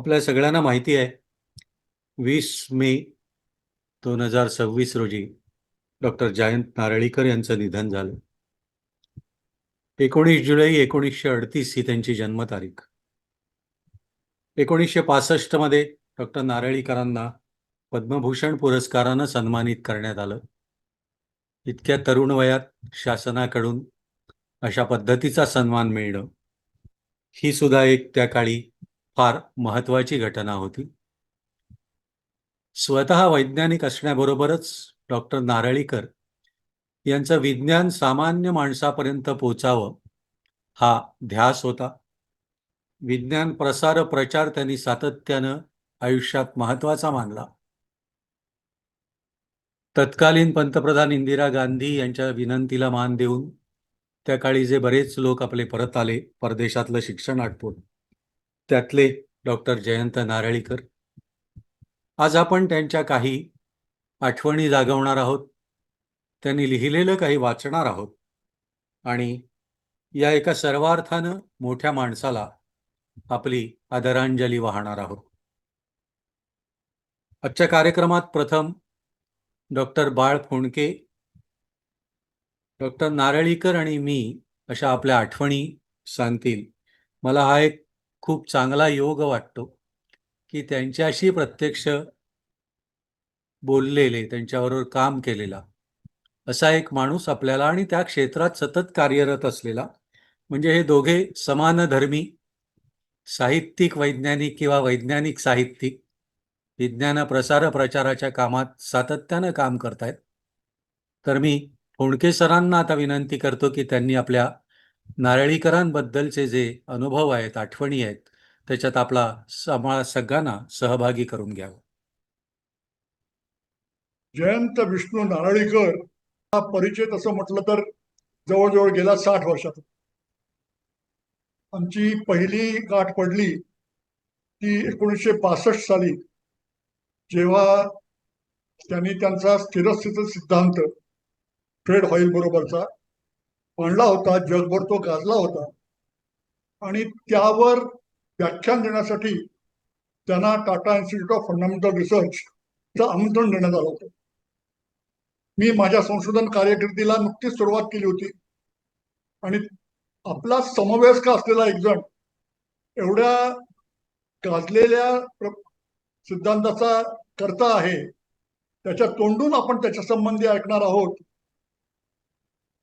आपल्या सगळ्यांना माहिती आहे. वीस मे दोन हजार सव्वीस रोजी डॉक्टर जयंत नारळीकर यांचं निधन झालं. एकोणीस जुलै एकोणीसशे अडतीस ही त्यांची जन्मतारीख. एकोणीसशे पासष्टमध्ये डॉक्टर नारळीकरांना पद्मभूषण पुरस्कारानं सन्मानित करण्यात आलं. इतक्या तरुण वयात शासनाकडून अशा पद्धतीचा सन्मान मिळणं ही सुद्धा एक त्या काळी फार महत्वाची घटना होती. स्वतः वैज्ञानिक असण्याबरोबरच डॉक्टर नारळीकर यांचं विज्ञान सामान्य माणसापर्यंत पोचावं हा ध्यास होता. विज्ञान प्रसार प्रचार त्यांनी सातत्यानं आयुष्यात महत्त्वाचा मानला. तत्कालीन पंतप्रधान इंदिरा गांधी यांच्या विनंतीला मान देऊन त्या काळी जे बरेच लोक आपले परत आले परदेशातलं शिक्षण आटपून त्यातले डॉक्टर जयंत नारळीकर. आज आपण त्यांच्या काही आठवणी जागवणार आहोत. त्यांनी लिहिलेलं काही वाचणार आहोत. आणि या एका सर्वार्थानं मोठ्या माणसाला आपली आदरांजली वाहणार आहोत. आजच्या कार्यक्रमात प्रथम डॉक्टर बाळ फोंडके डॉक्टर नारळीकर आणि मी अशा आपल्या आठवणी सांगतील. मला हा एक खूप चांगला योग वाटतो की त्यांच्याशी प्रत्यक्ष बोललेले त्यांच्याबरोबर काम केलेला असा एक माणूस आपल्याला आणि त्या क्षेत्रात सतत कार्यरत असलेला म्हणजे हे दोघे समानधर्मी साहित्यिक वैज्ञानिक किंवा वैज्ञानिक साहित्यिक विज्ञान प्रसार प्रचाराच्या कामात सातत्यानं काम करतायत. तर मी फोंडके सरांना आता विनंती करतो की त्यांनी आपल्या नारळीकरांबद्दलचे जे अनुभव आहेत आठवणी आहेत त्याच्यात आपला समाज सगळ्यांना सहभागी करून घ्यावं. जयंत विष्णू नारळीकर हा परिचय तसं म्हटलं तर जवळजवळ गेला साठ वर्षात आमची पहिली गाठ पडली ती एकोणीसशे पासष्ट साली जेव्हा त्यांनी त्यांचा स्थिरस्थित सिद्धांत फ्रेड हॉईल बरोबरचा मांडला होता जगभर तो गाजला होता. आणि त्यावर व्याख्यान देण्यासाठी त्यांना टाटा इन्स्टिट्यूट ऑफ फंडामेंटल रिसर्चचं आमंत्रण देण्यात आलं होतं. मी माझ्या संशोधन कार्यकिर्दीला नुकतीच सुरुवात केली होती. आणि आपला समवयस्क असलेला एक जण एवढ्या गाजलेल्या सिद्धांताचा करता आहे. त्याच्या तोंडून आपण त्याच्या संबंधी ऐकणार आहोत.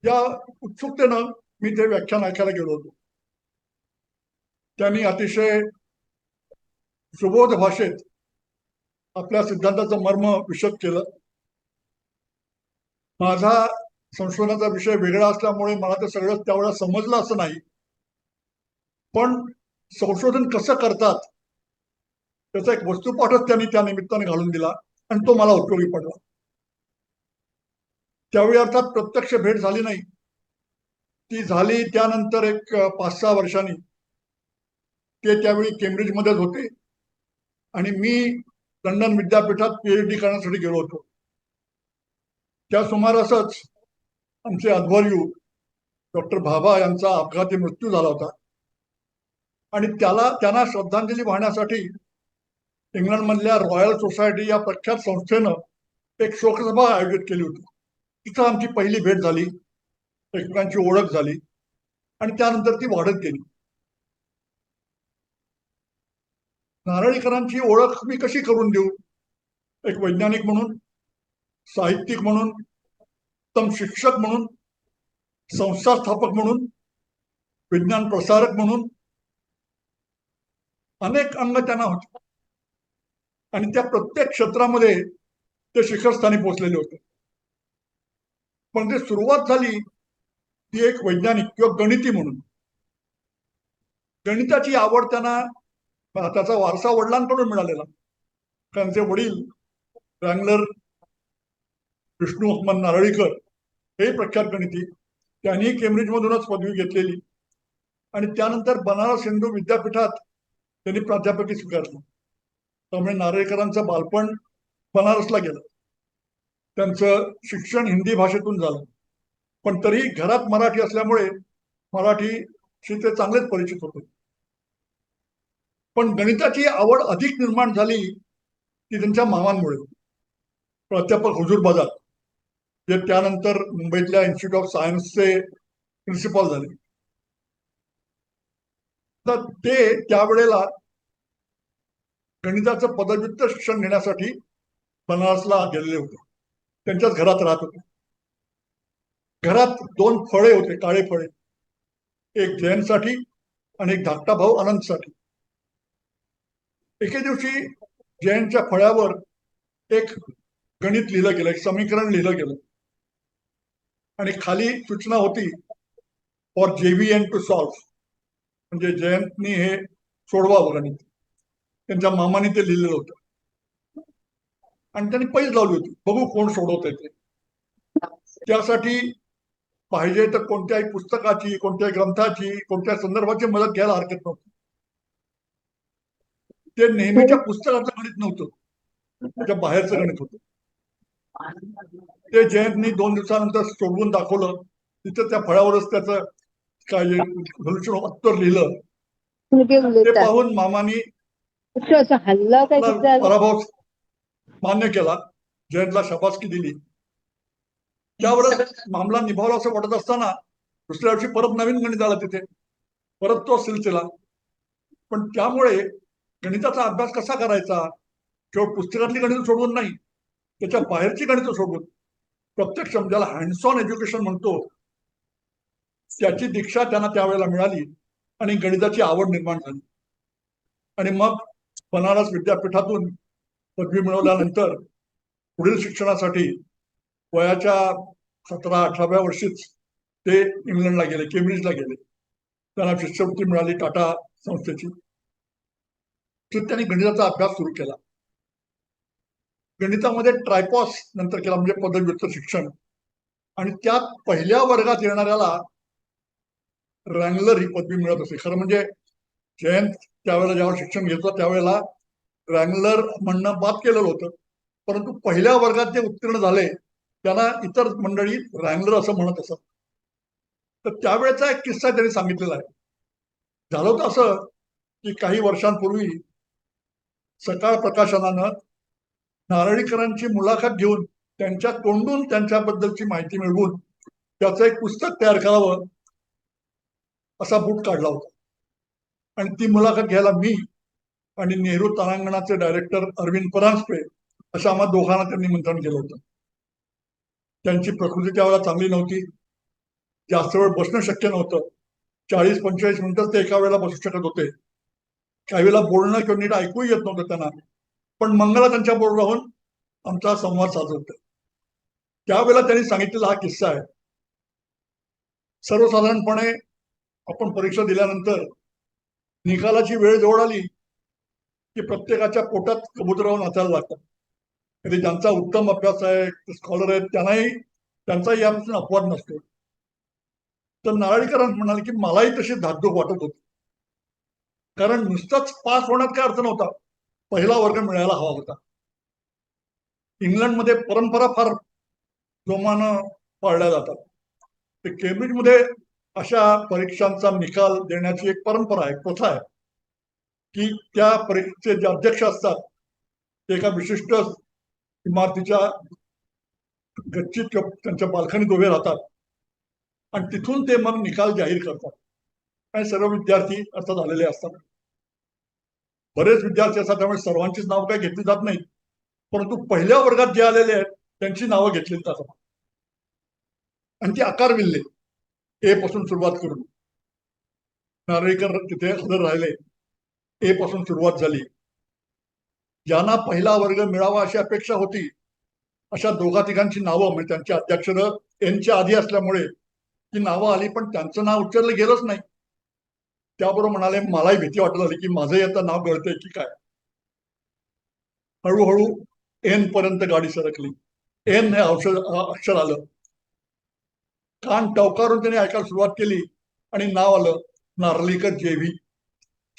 या उत्सुकतेनं मी ते व्याख्यान ऐकायला गेलो होतो त्यांनी अतिशय सुबोध भाषेत आपल्या सिद्धांताचं मर्म विशद केलं माझा संशोधनाचा विषय वेगळा असल्यामुळे मला ते सगळं त्यावेळेला समजलं असं नाही पण संशोधन कसं करतात त्याचा एक वस्तुपाठच त्यांनी त्या निमित्ताने घालून दिला आणि तो मला उपयोगी पडला त्यावेळी अर्थात प्रत्यक्ष भेट झाली नाही. ती झाली त्यानंतर एक पाच सहा वर्षांनी. ते त्यावेळी केम्ब्रिजमध्येच होते. आणि मी लंडन विद्यापीठात पीएच डी करण्यासाठी गेलो होतो. त्या सुमारासच आमचे अध्वर्यू डॉक्टर भाभा यांचा अपघाती मृत्यू झाला होता. आणि त्याला त्यांना श्रद्धांजली वाहण्यासाठी इंग्लंडमधल्या रॉयल सोसायटी या प्रख्यात संस्थेनं एक शोकसभा आयोजित केली होती. तिथं आमची पहिली भेट झाली. एकमेकांची ओळख झाली. आणि त्यानंतर ती वाढत गेली. नारळीकरांची ओळख मी कशी करून देऊ? एक वैज्ञानिक म्हणून साहित्यिक म्हणून उत्तम शिक्षक म्हणून संस्था स्थापक म्हणून विज्ञान प्रसारक म्हणून. अनेक अंग त्यांना होते. आणि त्या प्रत्येक क्षेत्रामध्ये ते शिखरस्थानी पोहोचलेले होते. पण ते सुरुवात झाली ती एक वैज्ञानिक किंवा गणिती म्हणून. गणिताची आवड त्यांना त्याचा वारसा वडिलांकडून मिळालेला. त्यांचे वडील रँगलर विष्णू अहमद नारळीकर हे प्रख्यात गणिती. त्यांनी केम्ब्रिजमधूनच पदवी घेतलेली. आणि त्यानंतर बनारस हिंदू विद्यापीठात त्यांनी प्राध्यापकी स्वीकारली. त्यामुळे नारळीकरांचं बालपण बनारसला गेलं. त्यांचं शिक्षण हिंदी भाषेतून झालं. पण तरी घरात मराठी असल्यामुळे मराठीशी ते चांगलेच परिचित होते. पण गणिताची आवड अधिक निर्माण झाली ती त्यांच्या मामांमुळे. प्राध्यापक हुजूर बाजार जे त्यानंतर मुंबईतल्या इन्स्टिट्यूट ऑफ सायन्सचे प्रिन्सिपल झाले. तर ते त्यावेळेला गणिताचं पदव्युत्तर शिक्षण घेण्यासाठी बनारसला गेलेले होते. त्यांच्याच घरात राहत होते. घरात दोन फळे होते काळे फळे. एक जयंतसाठी आणि एक धाकटा भाऊ अनंतसाठी एके दिवशी जयंतच्या फळ्यावर एक गणित लिहिलं गेलं एक समीकरण लिहिलं गेलं. आणि खाली सूचना होती फॉर जेव्हीएन टू सॉल्व्ह म्हणजे जयंतनी हे सोडवावं गणित. त्यांच्या मामाने ते लिहिलेलं होतं. आणि त्यांनी पैज लावली होती. बघू कोण सोडवत ते. त्यासाठी पाहिजे तर कोणत्याही पुस्तकाची कोणत्याही ग्रंथाची कोणत्याही संदर्भाची मदत घ्यायला हरकत नव्हती. ते नेहमीच्या पुस्तकाचं गणित नव्हतं. त्याच्या बाहेरचं गणित होतं. ते जयंतनी दोन दिवसानंतर सोडवून दाखवलं. तिथं त्या फळावरच त्याचं काय सोल्युशन उत्तर लिहिलं. ते पाहून मामानी पराभव मान्य केला. जयंतला शाबासकी दिली. त्यावेळेस मामला निभावला असं वाटत असताना दुसऱ्या दिवशी परत नवीन गणित आला तिथे. परत तो सिलसिला. पण त्यामुळे गणिताचा अभ्यास कसा करायचा? केवळ पुस्तकातली गणित सोडवून नाही त्याच्या बाहेरची गणित सोडवून प्रत्यक्ष म्हणजे ज्याला हँड्स ऑन एज्युकेशन म्हणतो त्याची दीक्षा त्यांना त्यावेळेला मिळाली आणि गणिताची आवड निर्माण झाली. आणि मग बनारस विद्यापीठातून पदवी मिळवल्यानंतर पुढील शिक्षणासाठी वयाच्या सतरा अठराव्या वर्षीच ते इंग्लंडला गेले केम्ब्रिजला गेले. त्यांना शिष्यवृत्ती मिळाली टाटा संस्थेची. तर त्यांनी गणिताचा अभ्यास सुरू केला. गणितामध्ये ट्रायपॉस नंतर केला म्हणजे पदव्युत्तर शिक्षण. आणि त्यात पहिल्या वर्गात येणाऱ्याला रँगलर ही पदवी मिळत असे. खरं म्हणजे जयंत त्यावेळेला ज्यावेळेला शिक्षण घेतलं त्यावेळेला रँगलर म्हणणं बाद केलेलं होतं. परंतु पहिल्या वर्गात जे उत्तीर्ण झाले त्यांना इतर मंडळी रँगलर असं म्हणत असत. तर त्यावेळेचा एक किस्सा त्यांनी सांगितलेला आहे. झालं होतं असं की काही वर्षांपूर्वी सकाळ प्रकाशनानं नारळीकरांची मुलाखत घेऊन त्यांच्या तोंडून त्यांच्याबद्दलची माहिती मिळवून त्याचं एक पुस्तक तयार करावं असा बूट काढला होता. आणि ती मुलाखत घ्यायला मी आणि नेहरू तारांगणाचे डायरेक्टर अरविंद परांजपे असं आम्हा दोघांना त्यांनी निमंत्रण केलं होतं. त्यांची प्रकृती त्यावेळेला चांगली नव्हती. जास्त वेळ बसणं शक्य नव्हतं. चाळीस पंचेचाळीस मिनिटं ते एका वेळेला बसू शकत होते. काही वेळेला बोलणं किंवा नीट ऐकू येत नव्हतं त्यांना. पण मंगला त्यांच्या बरोबर राहून आमचा संवाद साधत त्यावेळेला त्यांनी सांगितलेला हा किस्सा आहे. सर्वसाधारणपणे आपण परीक्षा दिल्यानंतर निकालाची वेळ जवळ आली की प्रत्येकाच्या पोटात कबुतरावर नाचायला लागतात. कधी ज्यांचा उत्तम अभ्यास आहे स्कॉलर आहेत त्यांनाही त्यांचाही यापासून अपवाद नसतो. तर नारळीकरांना म्हणाले की मलाही तशी धाकधूक वाटत होती. कारण नुसताच पास होण्यात काय अर्थ नव्हता पहिला वर्ग मिळायला हवा होता. इंग्लंडमध्ये परंपरा फार जोमानं पाळल्या जातात. ते केम्ब्रिजमध्ये अशा परीक्षांचा निकाल देण्याची एक परंपरा आहे प्रथा आहे. की त्या परीक्षेचे जे अध्यक्ष असतात ते एका विशिष्ट इमारतीच्या गच्चीत किंवा त्यांच्या बाल्कनीत उभे राहतात. आणि तिथून ते मग निकाल जाहीर करतात. आणि सर्व विद्यार्थी अर्थात आलेले असतात. बरेच विद्यार्थी असतात त्यामुळे सर्वांचीच नावं काही घेतली जात नाही परंतु पहिल्या वर्गात जे आलेले आहेत त्यांची नावं घेतली जातात आणि ती आकार विल्ले. ए पासून सुरुवात करून. नारळीकर तिथे हजर राहिले. ए पासून सुरुवात झाली. ज्यांना पहिला वर्ग मिळावा अशी अपेक्षा होती अशा दोघा तिघांची नावं म्हणजे त्यांची अध्यक्षर एनच्या आधी असल्यामुळे ती नावं आली पण त्यांचं नाव उच्चारलं गेलंच नाही. त्याबरोबर म्हणाले मलाही भीती वाटत आली की माझंही आता नाव गळतंय की काय. हळूहळू एन पर्यंत गाडी सरकली. एन हे औषध अक्षर आलं. कान टवकारून त्याने ऐकायला सुरुवात केली आणि नाव आलं नार्लीकर जेव्ही.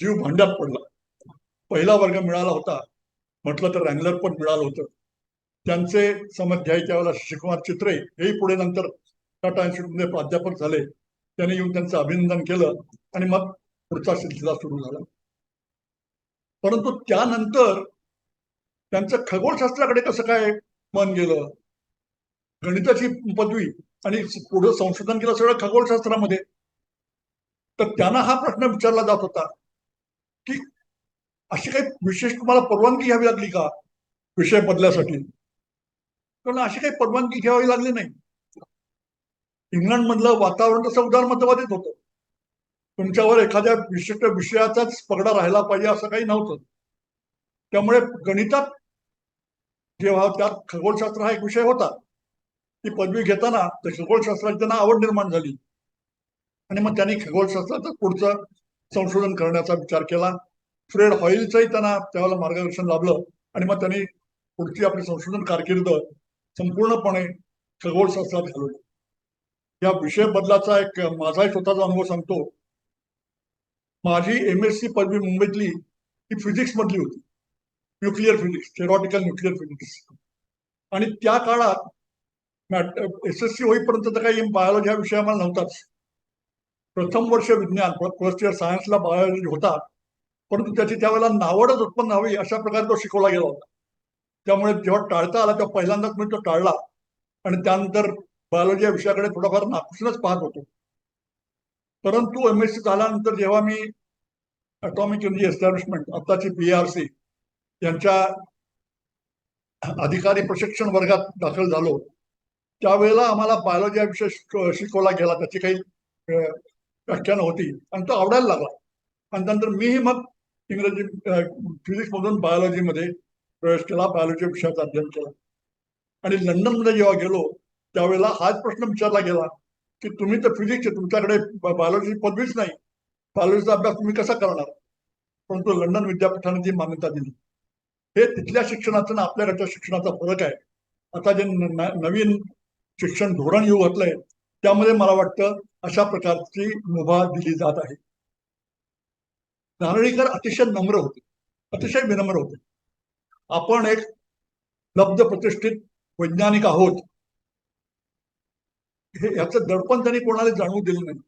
जीव भांड्यात पडला. पहिला वर्ग मिळाला होता. म्हटलं तर रँगलर पण मिळालं होतं. त्यांचे समध्यायी त्यावेळेला शिकुमार चित्रे हेही पुढे नंतर टाटा इन्स्टिट्यूटमध्ये प्राध्यापक झाले. त्यांनी येऊन त्यांचं अभिनंदन केलं आणि मग पुढचा सिलसिला सुरू झाला. परंतु त्यानंतर त्यांचं खगोलशास्त्राकडे कसं काय मन गेलं? गणिताची पदवी आणि पुढे संशोधन केलं सगळं खगोलशास्त्रामध्ये. तर त्यांना हा प्रश्न विचारला जात होता. की अशी काही विशेष तुम्हाला परवानगी घ्यावी लागली का विषय बदल्यासाठी कारण अशी काही परवानगी घ्यावी लागली नाही. इंग्लंड मधलं वातावरण तसं उदारमतवादीच होतं. तुमच्यावर एखाद्या विशिष्ट विषयाचाच पगडा राहिला पाहिजे असं काही नव्हतं. त्यामुळे गणितात जेव्हा त्यात खगोलशास्त्र हा एक विषय होता ती पदवी घेताना त्या खगोलशास्त्राची त्यांना आवड निर्माण झाली. आणि मग त्यांनी खगोलशास्त्राचं पुढचं संशोधन करण्याचा विचार केला. फ्रेड हॉईलचंही त्यांना त्यावेळेला मार्गदर्शन लाभलं आणि मग त्यांनी पुढची आपली संशोधन कारकीर्द संपूर्णपणे खगोलशास्त्रात घालवली. या विषय बदलाचा एक माझाही स्वतःचा अनुभव सांगतो. माझी एम एस सी पदवी मुंबईतली ही फिजिक्स मधली होती. Nuclear physics theoretical nuclear physics आणि त्या काळात एस एस सी होईपर्यंत तर काही बायोलॉजी हा विषय आम्हाला नव्हताच. प्रथम वर्ष विज्ञान फर्स्ट इयर सायन्सला बायोलॉजी होता परंतु त्याची त्यावेळेला नावडच उत्पन्न हवी अशा प्रकारे तो शिकवला गेला होता. त्यामुळे जेव्हा टाळता आला तेव्हा पहिल्यांदाच मी तो टाळला. आणि त्यानंतर बायोलॉजी या विषयाकडे थोडाफार नाखुशनच पाहत होतो. परंतु एम एस सी झाल्यानंतर जेव्हा मी अटॉमिक एनर्जी एस्टॅब्लिशमेंट आताची पी आर सी यांच्या अधिकारी प्रशिक्षण वर्गात दाखल झालो. त्यावेळेला आम्हाला बायोलॉजी हा विषय शिकवला गेला. त्याची काही व्याख्यानं होती. आणि तो आवडायला लागला. आणि त्यानंतर मीही मग इंग्रजी फिजिक्समधून बायोलॉजीमध्ये प्रवेश केला बायोलॉजी विषयाचा अध्ययन केला. आणि लंडनमध्ये जेव्हा गेलो त्यावेळेला हाच प्रश्न विचारला गेला की तुम्ही तर फिजिक्सचे तुमच्याकडे बायोलॉजी पदवीच नाही. बायोलॉजीचा अभ्यास तुम्ही कसा करणार? परंतु लंडन विद्यापीठाने ती मान्यता दिली. हे तिथल्या शिक्षणाचं आणि आपल्याकडच्या शिक्षणाचा फरक आहे. आता जे नवीन शिक्षण धोरण येऊ घातलंय त्यामध्ये मला वाटतं अशा प्रकारची मुभा दिली जात आहे. नारळीकर अतिशय नम्र होते. अतिशय विनम्र होते. आपण एक लब्ध प्रतिष्ठित वैज्ञानिक आहोत. हे याचं दडपण त्यांनी कोणाला जाणवू दिलं नाही.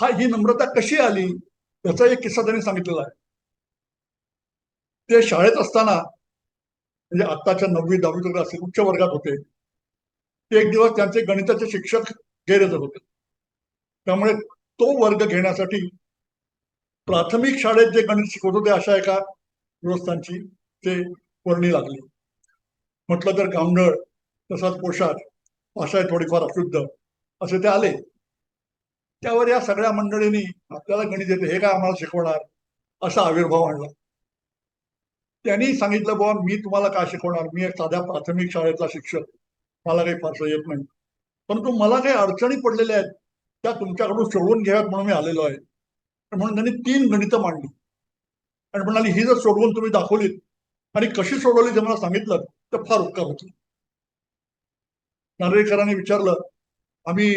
हा ही नम्रता कशी आली याचा एक किस्सा त्यांनी सांगितलेला आहे. ते शाळेत असताना म्हणजे आत्ताच्या नववी दहावी वगैरे असेल उच्च वर्गात होते. एक दिवस त्यांचे गणिताचे शिक्षक गैरहजर होते. त्यामुळे तो वर्ग घेण्यासाठी प्राथमिक शाळेत जे गणित शिकवत होते अशा एका गृहस्थांची ते वर्णी लागली. म्हटलं तर गावंढळ तसाच पोशाख भाषा आहे थोडीफार अशुद्ध असे ते आले. त्यावर या सगळ्या मंडळींनी आपल्याला गणित येते हे काय आम्हाला शिकवणार? असा आविर्भाव आणला. त्यांनी सांगितलं बाबा मी तुम्हाला काय शिकवणार? मी एक साध्या प्राथमिक शाळेतला शिक्षक. मला काही फारसं येत नाही. परंतु मला काही अडचणी पडलेल्या आहेत त्या तुमच्याकडून सोडवून घ्याव्यात म्हणून मी आलेलो आहे. म्हणून त्यांनी तीन गणितं मांडली. आणि म्हणाली ही जर सोडवून तुम्ही दाखवलीत आणि कशी सोडवली ते मला सांगितलं तर फार उपकार होतील नारळीकरांनी विचारलं आम्ही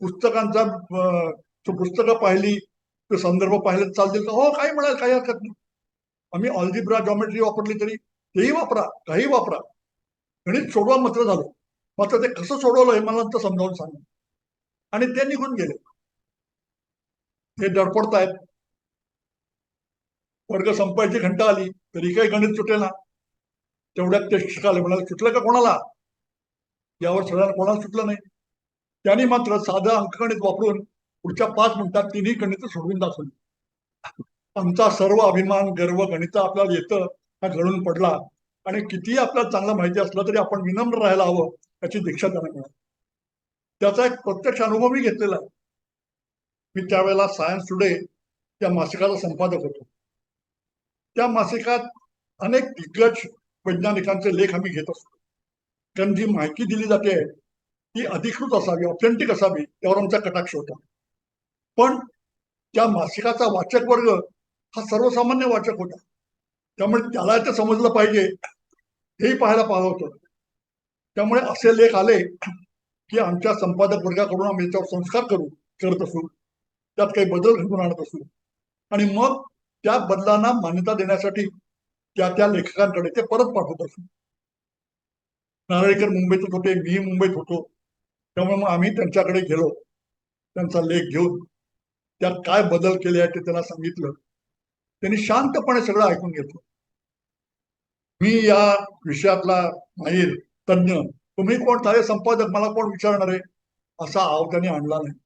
पुस्तकांचा पुस्तकं पाहिली ते संदर्भ पाहिले चालतील का? हो काही म्हणाल काही हरकत नाही. आम्ही ऑलजिब्रा जॉमेट्री वापरली तरी तेही वापरा काही वापरा. गणित सोडवा मात्र झालं. मात्र ते कसं सोडवलं हे मला समजावून सांग. आणि ते निघून गेले. ते डरपडतायत वर्ग संपायची घंटा आली तरी काही गणित सुटेना तेवढ्यात ते शिकाले म्हणाले सुटलं का कोणाला? यावर सगळ्यांना कोणाला सुटलं नाही. त्यांनी मात्र साधं अंकगणित वापरून पुढच्या पाच मिनिटात तिन्ही गणित सोडवून दाखवली. आमचा सर्व अभिमान गर्व गणित आपल्याला येतं हा घडून पडला. आणि कितीही आपल्याला चांगलं माहिती असलं तरी आपण विनम्र राहायला हवं. याची दीक्षा त्यांना मिळाली त्याचा एक प्रत्यक्ष अनुभव मी घेतलेला आहे. मी त्यावेळेला सायन्स टुडे या मासिकाचा संपादक होतो. त्या मासिकात अनेक दिग्गज वैज्ञानिकांचे लेख आम्ही घेत असतो. कारण जी माहिती दिली जाते ती अधिकृत असावी ऑथेंटिक असावी त्यावर आमचा कटाक्ष होता. पण त्या मासिकाचा वाचक वर्ग हा सर्वसामान्य वाचक होता. त्यामुळे त्याला ते समजलं पाहिजे हेही पाहायला पाहिलं होतं. त्यामुळे असे लेख आले की आमच्या संपादक वर्गाकडून आम्ही याच्यावर संस्कार करू करत असू. त्यात काही बदल घडून आणत असू. आणि मग त्या बदलांना मान्यता देण्यासाठी त्या त्या लेखकांकडे ते परत पाठवत असू. नारळीकर मुंबईतच होते मी मुंबईत होतो. त्यामुळे मग आम्ही त्यांच्याकडे गेलो. त्यांचा लेख घेऊन त्यात काय बदल केले आहेत ते त्यांना सांगितलं. त्यांनी शांतपणे सगळं ऐकून घेतलं. मी या विषयातला माहीर तज्ज्ञ तुम्ही कोण झाले संपादक मला कोण विचारणार आहे? असा आव त्यांनी आणला नाही.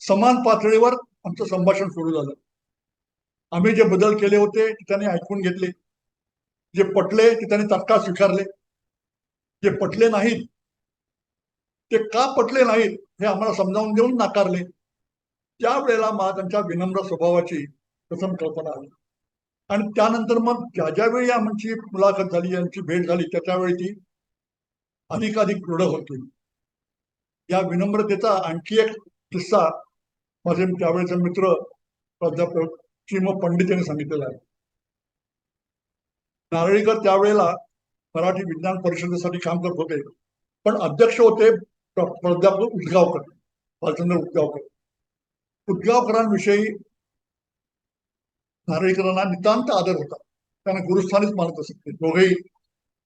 समान पातळीवर आमचं संभाषण सुरू झालं. आम्ही जे बदल केले होते ते त्यांनी ऐकून घेतले. जे पटले ते त्यांनी तत्काळ स्वीकारले. जे पटले नाहीत ते का पटले नाहीत हे आम्हाला समजावून देऊन नाकारले. त्यावेळेला मला त्यांच्या विनम्र स्वभावाची प्रथम कल्पना आली. आणि त्यानंतर मग ज्या ज्यावेळी आमची मुलाखत झाली यांची भेट झाली त्याच्यावेळी ती अधिकाधिक दृढ होतील. या विनम्रतेचा आणखी एक किस्सा माझे त्यावेळेचे मित्र प्राध्यापक चिम पंडित यांनी सांगितलेला आहे. नारळीकर त्यावेळेला मराठी विज्ञान परिषदेसाठी काम करत होते पण अध्यक्ष होते प्राध्यापक उदगावकर भालचंद्र उदगावकर. उदगावकरांविषयी नारळीकरांना नितांत आदर होता. त्यांना गुरुस्थानीच मानत असत दोघेही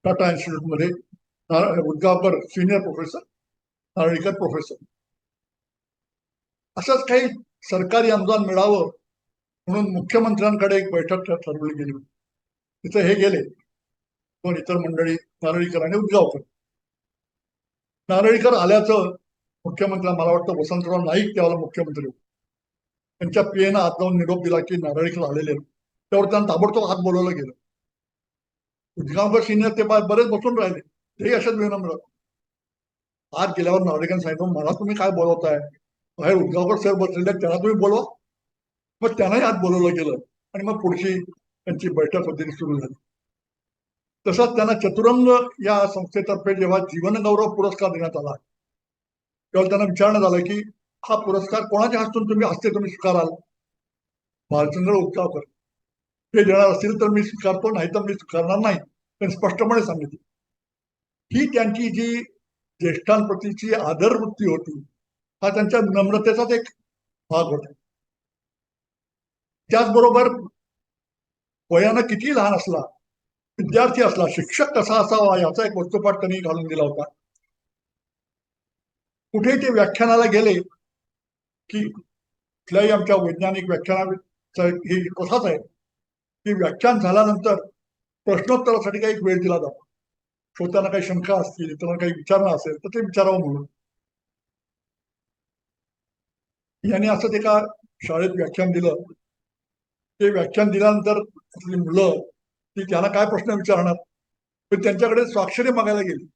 टाटा इन्स्टिट्यूटमध्ये नार- सिनियर प्रोफेसर नारळीकर प्रोफेसर असंच काही सरकारी अनुदान मिळावं म्हणून मुख्यमंत्र्यांकडे एक बैठक ठरवली गेली होती. हे गेले. पण इतर मंडळी नारळीकर आणि उद्गावकर नारळीकर आल्याचं मुख्यमंत्री मला वाटतं वसंतराव नाईक त्यावेळेला मुख्यमंत्री होते. त्यांच्या पीएनं हात लावून निरोप दिला की नारळीकर आलेले त्यावर त्यांना ताबडतोब हात बोलवलं गेलं. उद्गावकर सिनियर ते बरेच बसून राहिले. ते अशाच विनम्र आत गेल्यावर नागरिकांनी सांगितलं मला तुम्ही काय बोलवताय? बाहेर उदगावकर सर बसलेले त्यांना तुम्ही बोलवा. मग त्यांनाही आत बोलवलं गेलं आणि मग पुढची त्यांची बैठक वगैरे सुरू झाली. तसंच त्यांना चतुरंग या संस्थेतर्फे जेव्हा जीवनगौरव पुरस्कार देण्यात आला तेव्हा त्यांना विचारण्यात आलं की हा पुरस्कार कोणाच्या हस्तून तुम्ही हस्ते तुम्ही स्वीकाराल? भालचंद्र उद्गावकर ते देणार असतील तर मी स्वीकारतो नाही तर मी स्वीकारणार नाही त्यांनी स्पष्टपणे सांगितलं. ही त्यांची जी ज्येष्ठांप्रतीची आदर वृत्ती होती हा त्यांच्या नम्रतेचाच एक भाग होता. त्याचबरोबर वयानं किती लहान असला विद्यार्थी असला शिक्षक कसा असावा याचा एक वस्तुपाठ त्यांनी घालून दिला होता. कुठे ते व्याख्यानाला गेले की कुठल्याही आमच्या वैज्ञानिक व्याख्यानाचा ही कसाच आहे. की व्याख्यान झाल्यानंतर प्रश्नोत्तरासाठी काही वेळ दिला जातो. श्रोत्यांना काही शंका असतील इतरांना काही विचारणं असेल तर ते विचारावं म्हणून यांनी असं ते का शाळेत व्याख्यान दिलं ते व्याख्यान दिल्यानंतर आपली मुलं ती त्यांना काय प्रश्न विचारणार पण त्यांच्याकडे स्वाक्षरी मागायला गेली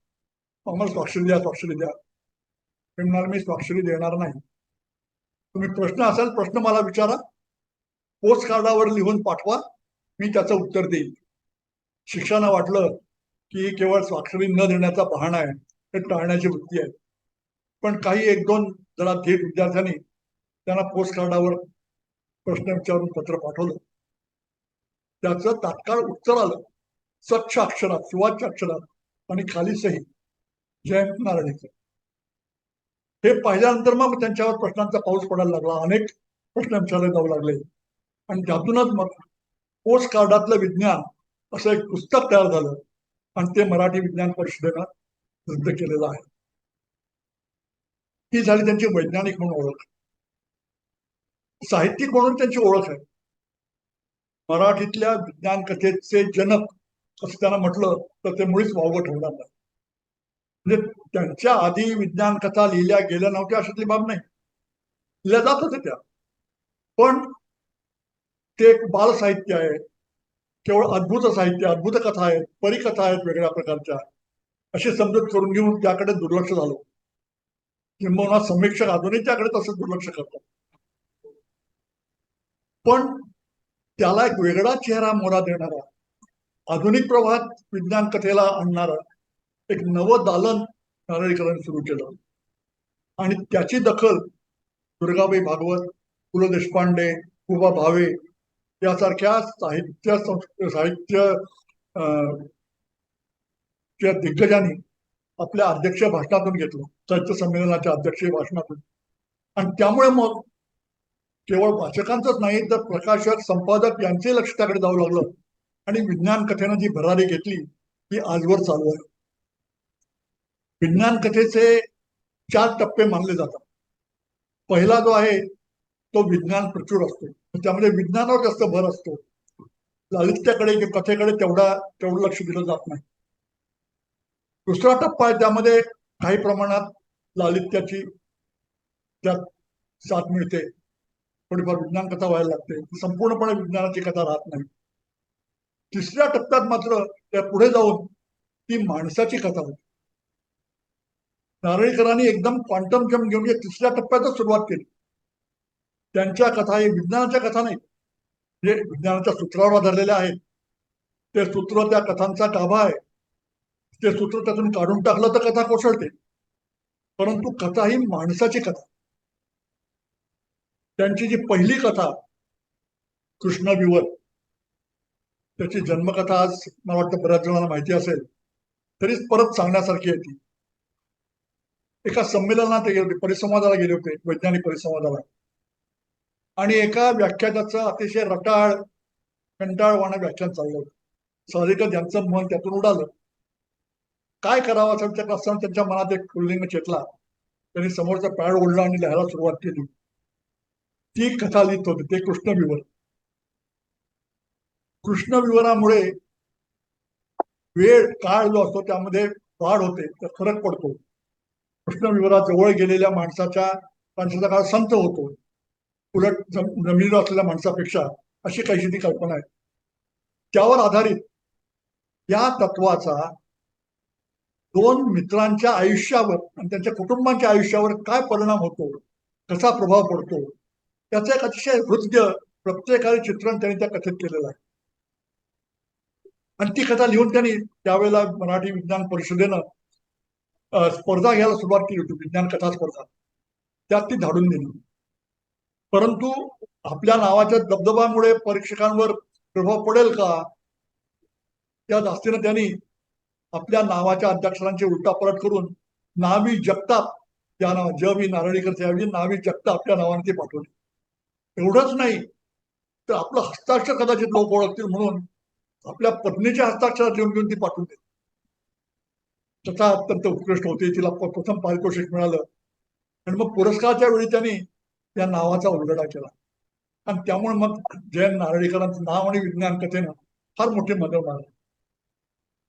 आम्हाला स्वाक्षरी द्या स्वाक्षरी द्या ते म्हणाले मी स्वाक्षरी देणार नाही तुम्ही प्रश्न असाल प्रश्न मला विचारा पोस्ट कार्डावर लिहून पाठवा मी त्याचं उत्तर देईल शिक्षकांना वाटलं की केवळ स्वाक्षरी न देण्याचा बहाणा आहे हे टाळण्याची वृत्ती आहे. पण काही एक दोन जरा थेट विद्यार्थ्यांनी त्यांना पोस्ट कार्डावर प्रश्न विचारून पत्र पाठवलं. त्याचं तात्काळ उत्तर आलं. स्वच्छ अक्षरात सुवाच्य अक्षरात आणि खाली सही जयंत नारळीकर हे पाहिल्यानंतर मग त्यांच्यावर प्रश्नांचा पाऊस पडायला लागला. अनेक प्रश्न विचारले जाऊ लागले. आणि त्यातूनच मग पोस्ट कार्डातलं विज्ञान असं एक पुस्तक तयार झालं. आणि ते मराठी विज्ञान परिषदेनं सिद्ध केलेलं आहे. ही झाली त्यांची वैज्ञानिक म्हणून ओळख. साहित्यिक म्हणून त्यांची ओळख आहे. मराठीतल्या विज्ञान कथेचे जनक असं त्यांना म्हटलं तर ते मुळीच वावगं ठेवणार नाही. म्हणजे त्यांच्या आधी विज्ञान कथा लिहिल्या गेल्या नव्हत्या अशातली बाब नाही. लिहिल्या जात होत्या. त्या पण ते एक बाल साहित्य आहे. केवळ अद्भुत साहित्य अद्भुत कथा आहेत परिकथा आहेत वेगळ्या प्रकारच्या. अशी समजूत करून घेऊन त्याकडे दुर्लक्ष झालो. किंबहुना समीक्षक अजूनही त्याकडे तसंच दुर्लक्ष करतात. पण त्याला एक वेगळा चेहरा मोरा देणारा आधुनिक प्रवाहात विज्ञान कथेला आणणारा एक नवं दालन नारळीकरण सुरू केलं. आणि त्याची दखल दुर्गाबाई भागवत पु ल देशपांडे कुबा भावे यासारख्या साहित्य संस्कृत साहित्य च्या दिग्गजांनी आपल्या अध्यक्ष भाषणातून घेतलं साहित्य संमेलनाच्या अध्यक्ष भाषणातून. आणि त्यामुळे मग केवळ वाचकांचंच नाही तर प्रकाशक संपादक यांचे लक्ष त्याकडे जाऊ लागलं. आणि विज्ञान कथेनं जी भरारी घेतली ती आजवर चालू आहे. विज्ञान कथेचे चार टप्पे मानले जातात. पहिला जो आहे तो विज्ञान प्रचूर असतो. त्यामध्ये विज्ञानावर जास्त भर असतो. लालित्याकडे कथेकडे तेवढा तेवढं लक्ष दिलं जात नाही. दुसरा टप्पा आहे त्यामध्ये काही प्रमाणात लालित्याची त्यात साथ मिळते. थोडीफार विज्ञान कथा व्हायला लागते. संपूर्णपणे विज्ञानाची कथा राहत नाही. तिसऱ्या टप्प्यात मात्र त्या पुढे जाऊन ती माणसाची कथा होती. नारळीकरांनी एकदम क्वांटम जम घेऊन तिसऱ्या टप्प्यातच सुरुवात केली. त्यांच्या कथा हे विज्ञानाच्या कथा नाही. जे विज्ञानाच्या सूत्रावर आधारलेल्या आहेत. ते सूत्र त्या कथांचा गाभा आहे. ते सूत्र त्यातून काढून टाकलं तर कथा कोसळते. परंतु कथा ही माणसाची कथा. त्यांची जी पहिली कथा कृष्णविवर त्याची जन्मकथा आज मला वाटतं बऱ्याच जणांना माहिती असेल तरीच परत सांगण्यासारखी आहे ती. एका संमेलनात गेले होते परिसंवादाला गेले होते वैज्ञानिक परिसंवादाला. आणि एका व्याख्यानाचं अतिशय रटाळ कंटाळवाणं व्याख्यान चाललं होतं. साहजिकच यांचं मन त्यातून उडालं. काय करावं असं विचार असताना त्यांच्या मनात एक फुल्लिंग चेतला त्यांनी समोरचा पॅड ओढला आणि लिहायला सुरुवात केली. ती कथा लिहित होती ते कृष्णविवर कृष्णविवरामुळे वेळ काळ जो असतो त्यामध्ये वाढ होते तर फरक पडतो. कृष्णविवराजवळ गेलेल्या माणसाच्या माणसाचा काळ संत होतो. उलट जम- जमिनीवर असलेल्या माणसापेक्षा अशी काहीशी ती कल्पना आहे. त्यावर आधारित या तत्वाचा दोन मित्रांच्या आयुष्यावर आणि त्यांच्या कुटुंबांच्या आयुष्यावर काय परिणाम होतो कसा प्रभाव पडतो त्याचं एक अतिशय हृदय प्रत्येकाचे चित्रण त्यांनी त्या कथेत केलेलं आहे. आणि ती कथा लिहून त्यांनी त्यावेळेला मराठी विज्ञान परिषदेनं स्पर्धा घ्यायला सुरुवात केली होती विज्ञान कथा स्पर्धा. त्यात ती धाडून दिली. परंतु आपल्या नावाच्या दबदबामुळे परीक्षकांवर प्रभाव पडेल का? त्या धास्तीनं त्यांनी आपल्या नावाच्या अध्यक्षरांची उलटापलट करून नावी जगताप या नाव ज मी नारळीकर त्यावेळी नावी जगताप आपल्या नावाने ते पाठवले. एवढंच नाही तर आपलं हस्ताक्षर कदाचित लोक ओळखतील म्हणून आपल्या पत्नीच्या हस्ताक्षरात लिहून घेऊन ती पाठवून दिली कथा अत्यंत उत्कृष्ट होते तिला प्रथम पारितोषिक मिळालं. आणि मग पुरस्काराच्या वेळी त्यांनी त्या नावाचा उलगडा केला. आणि त्यामुळे मग जयंत नारळीकरांचं नाव आणि विज्ञान कथेनं फार मोठे मदत झाली.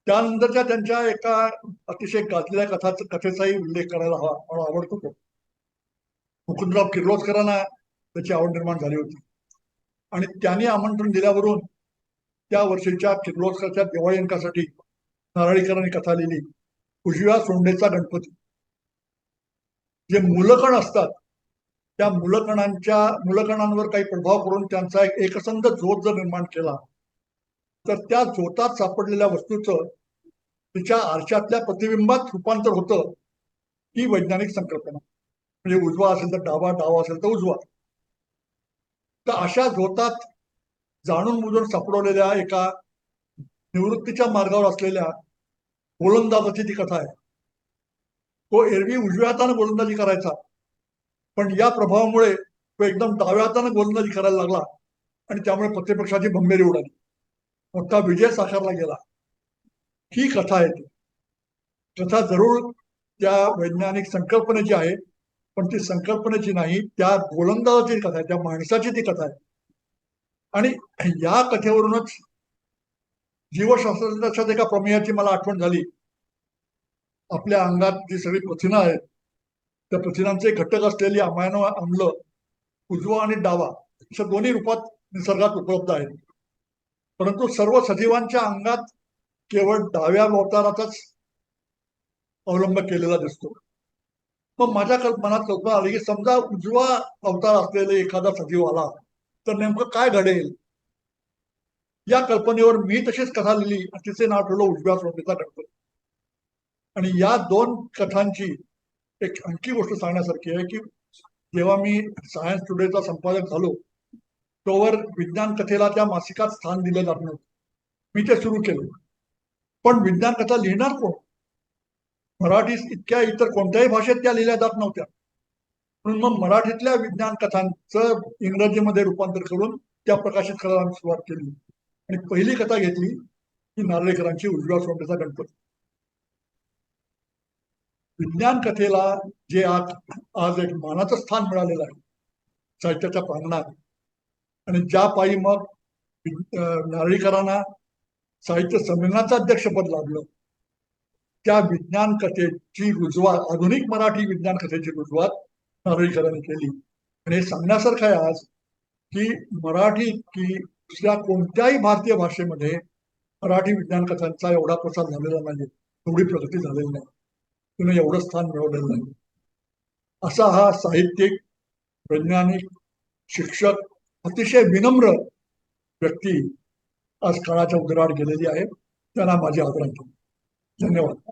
त्यानंतरच्या त्यांच्या एका अतिशय गाजलेल्या कथाच कथेचाही उल्लेख करायला हवा मला आवडतो तो. मुकुंदराव किर्लोस्करांना त्याची आवड निर्माण झाली होती. आणि त्यांनी आमंत्रण दिल्यावरून त्या वर्षीच्या किर्लोस्करच्या दिवाळी अंकासाठी नारळीकरांनी कथा लिहिली. उजव्या सोंडेचा गणपती. जे मुलकण असतात त्या मुलकणांच्या मुलकणांवर काही प्रभाव करून त्यांचा एक एकसंध झोत जर निर्माण केला तर त्या झोतात सापडलेल्या वस्तूचं तिच्या आरशातल्या प्रतिबिंबात रूपांतर होतं ही वैज्ञानिक संकल्पना. म्हणजे उजवा असेल तर डावा डावा असेल तर उजवा. तर अशा झोतात जाणून बुजून सापडवलेल्या एका निवृत्तीच्या मार्गावर असलेल्या गोलंदाजाची ती कथा आहे. तो एरवी उजव्या हाताने गोलंदाजी करायचा. पण या प्रभावामुळे तो एकदम डाव्या हाताने गोलंदाजी करायला लागला आणि त्यामुळे प्रतिपक्षाची भंबेरी उडाली. मोठा विजय साकारला गेला. ही कथा आहे ती. कथा जरूर त्या वैज्ञानिक संकल्पनेची आहे पण ती संकल्पनेची नाही त्या गोलंदाजाची कथा आहे त्या माणसाची ती कथा आहे. आणि या कथेवरूनच जीवशास्त्राच्याच एका प्रमेयाची मला आठवण झाली. आपल्या अंगात जी सगळी प्रथिनं आहेत त्या प्रथिनांचे घटक असलेली अमायनो आम्ल उजवा आणि डावा अशा दोन्ही रूपात निसर्गात उपलब्ध आहेत. परंतु सर्व सजीवांच्या अंगात केवळ डाव्या अवताराचाच अवलंब केलेला दिसतो. मग माझ्या कल्पनात कल्पना आली की समजा उजवा अवतार असलेले एखादा सजीव आला तर नेमकं काय घडेल? या कल्पनेवर मी तशीच कथा लिहिली आणि तिचे नाव ठेवलं उजव्या सोंडेचा गणपती आणि या दोन कथांची एक आणखी गोष्ट सांगण्यासारखी आहे की जेव्हा मी सायन्स टुडेचा संपादक झालो तोवर विज्ञान कथेला त्या मासिकात स्थान दिलं जात नव्हतं. मी ते सुरू केलं. पण विज्ञान कथा लिहिणार कोण? मराठी इतक्या इतर कोणत्याही भाषेत त्या लिहिल्या जात नव्हत्या. म्हणून मग मराठीतल्या विज्ञान कथांचं इंग्रजीमध्ये रूपांतर करून त्या प्रकाशित करायला आम्ही सुरुवात केली. आणि पहिली कथा घेतली ही नार्वेकरांची उजव्या सोंडेचा गणपती. विज्ञान कथेला जे आज आज एक मानाचं स्थान मिळालेलं आहे साहित्याच्या प्रांगणात. आणि ज्या पायी मग नारळीकरांना साहित्य संमेलनाचं अध्यक्षपद लाभलं त्या विज्ञान कथेची रुजवात आधुनिक मराठी विज्ञान कथेची रुजवात नारळीकरांनी केली. आणि हे सांगण्यासारखं आहे आज की मराठी की दुसऱ्या कोणत्याही भारतीय भाषेमध्ये मराठी विज्ञान कथांचा एवढा प्रसार झालेला नाही एवढी प्रगती झालेली नाही. तिने एवढं स्थान मिळवलेलं नाही. असा हा साहित्यिक वैज्ञानिक शिक्षक अतिशय विनम्र व्यक्ती आज काळाच्या उदराड गेलेली आहे. त्यांना माझी आदरांजली. धन्यवाद.